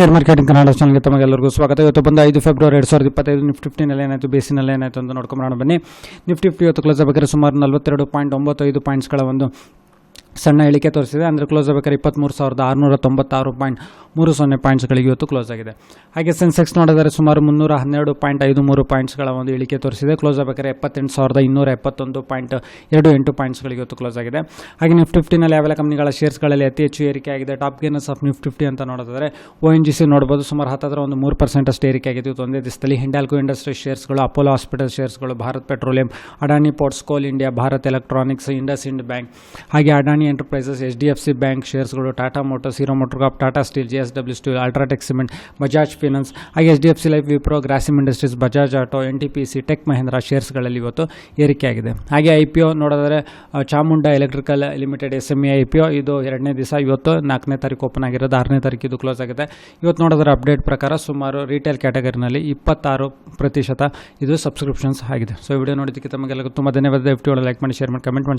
Share marketing Kannada ಚಾನಲ್ಗೆ ತಮಗೆಲ್ಲರಿಗೂ ಸ್ವಾಗತ. ಇವತ್ತು ಬಂದು ಐದು ಫೆಬ್ರವರಿ ಎರಡು ಸಾವಿರದ ಇಪ್ಪತ್ತೈದು ನಿಫ್ಟಿ ಫಿಫ್ಟಿನಲ್ಲಿ ಏನಾಯಿತು? ಬೇಸಿನಲ್ಲಿ ಏನಾಯಿತು ಅಂತ ನೋಡ್ಕೊಂಬರೋಣ ಬನ್ನಿ. ನಿಫ್ಟಿ ಫಿಫ್ಟಿ ಇವತ್ತು ಕ್ಲೋಸ್ ಆಗಬೇಕಾದ್ರೆ ಸುಮಾರು ನಲವತ್ತೆರಡು ಪಾಯಿಂಟ್ ಒಂಬತ್ತು ಪಾಯಿಂಟ್ಸ್ಗಳ ಒಂದು ಸಣ್ಣ ಇಳಿಕೆ ತೋರಿಸಿದೆ. ಅಂದರೆ ಕ್ಲೋಸ್ ಆಗಬೇಕಾದ್ರೆ ಇಪ್ಪತ್ತ್ಮೂರು ಸಾವಿರದ ಆರುನೂರ ತೊಂಬತ್ತಾರು ಪಾಯಿಂಟ್ ಮೂರು ಸೊನ್ನೆ ಪಾಯಿಂಟ್ಸ್ಗಳಿಗೆ ಇವತ್ತು ಕ್ಲೋಸ್ ಆಗಿದೆ. ಹಾಗೆ ಸೆನ್ಸೆಕ್ಸ್ ನೋಡಿದರೆ ಸುಮಾರು ಮುನ್ನೂರ ಹನ್ನೆರಡು ಪಾಯಿಂಟ್ ಐದು ಮೂರು ಪಾಯಿಂಟ್ಸ್ಗಳ ಒಂದು ಇಳಿಕೆ ತೋರಿಸಿದೆ. ಕ್ಲೋಸ್ ಆಗಬೇಕಾದ್ರೆ ಎಪ್ಪತ್ತೆಂಟು ಸಾವಿರದ ಇನ್ನೂರ ಎಪ್ಪತ್ತೊಂದು ಪಾಯಿಂಟ್ ಎರಡು ಎಂಟು ಪಾಯಿಂಟ್ಸ್ಗಳಿಗೆ ಇವತ್ತು ಕ್ಲೋಸ್ ಆಗಿದೆ. ಹಾಗೆ ನಿಫ್ಟಿ ಫಿಫ್ಟಿನಲ್ಲಿ ಯಾವೆಲ್ಲ ಕಂಪ್ನಿಗಳ ಶೇರ್ಸ್ಗಳಲ್ಲಿ ಅತಿ ಹೆಚ್ಚು ಏರಿಕೆ ಆಗಿದೆ? Top gainers of Nifty fifty ಅಂತ ನೋಡಿದ್ರೆ ಒ ಎನ್ ಜಿ ಸಿ ನೋಡ್ಬೋದು. ಸುಮಾರು ಹತ್ತಿರ ಒಂದು ಮೂರು ಪರ್ಸೆಂಟ್ ಅಷ್ಟು ಏರಿಕೆ ಆಗಿದೆ ಇವತ್ತು ಒಂದೇ ದಿವಸದಲ್ಲಿ. ಹಿಂಡಾಲ್ಕೋ ಇಂಡಸ್ಟ್ರಿ ಶೇರ್ಸ್ಗಳು Apollo hospital ಶೇರ್ಸ್ಗಳು Bharat petroleum Adani ports coal India Bharat electronics IndusInd bank ಹಾಗೆ Adani enterprises H D F C bank ಶೇರ್ಸ್ಗಳು Tata motors hero motor corp Tata steel J S W steel UltraTech cement Bajaj finance ಹಾಗೆ H D F C life Wipro Grasim industries Bajaj auto N T P C tech Mahindra ಶೇರ್ಸ್ಗಳಲ್ಲಿ ಇವತ್ತು ಏರಿಕೆಯಾಗಿದೆ. ಹಾಗೆ I P O ನೋಡಿದ್ರೆ Chamunda electrical limited S M E I P O ಇದು ಎರಡನೇ ದಿವಸ, ಇವತ್ತು ನಾಲ್ಕನೇ ತಾರೀಕು ಓಪನ್ ಆಗಿರೋದು, ಆರನೇ ತಾರೀಕು ಇದು ಕ್ಲೋಸ್ ಆಗಿದೆ ಇವತ್ತು ನೋಡಿದ್ರೆ ಅಪ್ಡೇಟ್ ಪ್ರಕಾರ ಸುಮಾರು ರಿಟೇಲ್ ಕ್ಯಾಟಗರಿನಲ್ಲಿ ಇಪ್ಪತ್ತಾರು ಪ್ರತಿಶತ ಇದು ಸಬ್ಸ್ಕ್ರಿಪ್ಷನ್ಸ್ ಆಗಿದೆ. ಸೊ ವಿಡಿಯೋ ನೋಡೋದಕ್ಕೆ ತಮಗೆಲ್ಲ ತುಂಬ ಧನ್ಯವಾದ. ಎಫ್ ಟಿ ಲೈಕ್ ಮಾಡಿ ಶೇರ್ ಮಾಡಿ ಕಮೆಂಟ್ ಮಾಡಿ.